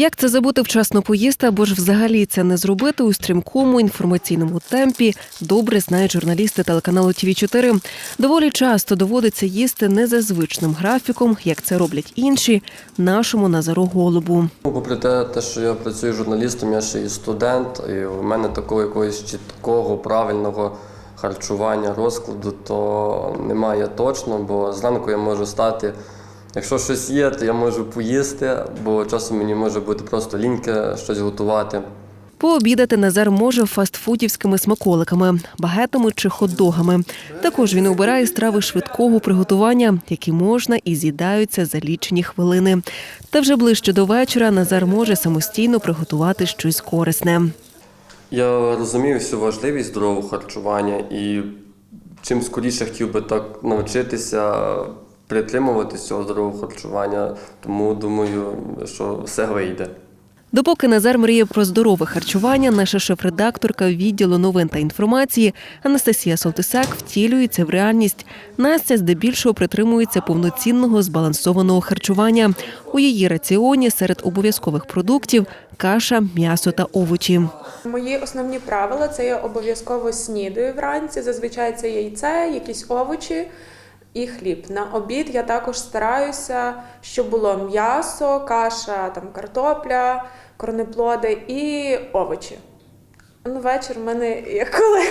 Як це забути вчасно поїсти або ж взагалі це не зробити у стрімкому інформаційному темпі, добре знають журналісти телеканалу ТВ 4 Доволі часто доводиться їсти не за звичним графіком, як це роблять інші, нашому Назару Голубу. Попри те, те, що я працюю журналістом, я ще і студент, і в мене такого якогось чіткого, правильного харчування, розкладу, то немає точно, бо зранку я можу стати. Якщо щось є, то я можу поїсти, бо часом мені може бути просто ліньки щось готувати. Пообідати Назар може фастфудівськими смаколиками, багетами чи хот-догами. Також він обирає страви швидкого приготування, які можна і з'їдаються за лічені хвилини. Та вже ближче до вечора Назар може самостійно приготувати щось корисне. Я розумію всю важливість здорового харчування і чим скоріше хотів би так навчитися притримуватися цього здорового харчування, тому думаю, що все вийде. Допоки Назар мріє про здорове харчування, наша шеф-редакторка відділу новин та інформації Анастасія Солтисак втілюється в реальність. Настя здебільшого притримується повноцінного збалансованого харчування. У її раціоні серед обов'язкових продуктів каша, м'ясо та овочі. Мої основні правила це я обов'язково снідаю вранці. Зазвичай це яйце, якісь овочі і хліб. На обід я також стараюся, щоб було м'ясо, каша, там картопля, корнеплоди і овочі. Ну, вечір в мене як коли.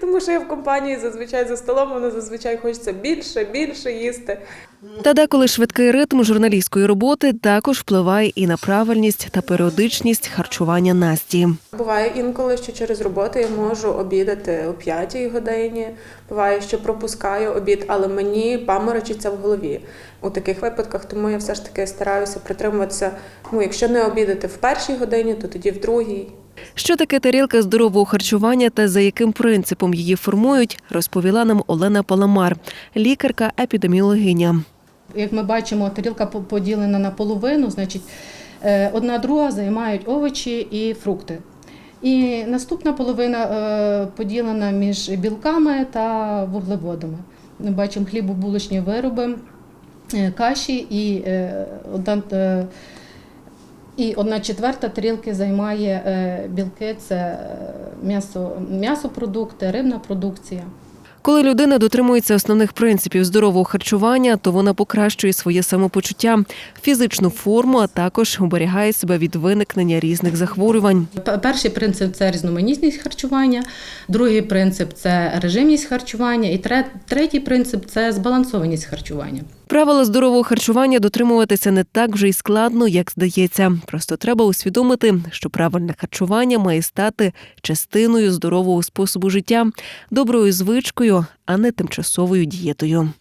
Тому що я в компанії зазвичай за столом, воно зазвичай хочеться більше, більше їсти. Та деколи швидкий ритм журналістської роботи також впливає і на правильність та періодичність харчування Насті. Буває інколи, що через роботу я можу обідати о 5 годині. Буває, що пропускаю обід, але мені паморочиться в голові у таких випадках. Тому я все ж таки стараюся притримуватися. Ну, якщо не обідати в першій годині, то тоді в другій. Що таке тарілка здорового харчування та за яким принципом її формують, розповіла нам Олена Паламар, лікарка-епідеміологиня. Як ми бачимо, тарілка поділена на половину, значить, е, одна друга займають овочі і фрукти. І наступна половина е, поділена між білками та вуглеводами. Ми бачимо хлібобулочні вироби, е, каші і одна, і одна четверта тарілки займає е, білки, це е, м'ясо, м'ясопродукти, рибна продукція. Коли людина дотримується основних принципів здорового харчування, то вона покращує своє самопочуття, фізичну форму, а також оберігає себе від виникнення різних захворювань. Перший принцип це різноманітність харчування, другий принцип це режимність харчування, і тре- третій принцип це збалансованість харчування. Правила здорового харчування дотримуватися не так вже й складно, як здається. Просто треба усвідомити, що правильне харчування має стати частиною здорового способу життя, доброю звичкою, а не тимчасовою дієтою.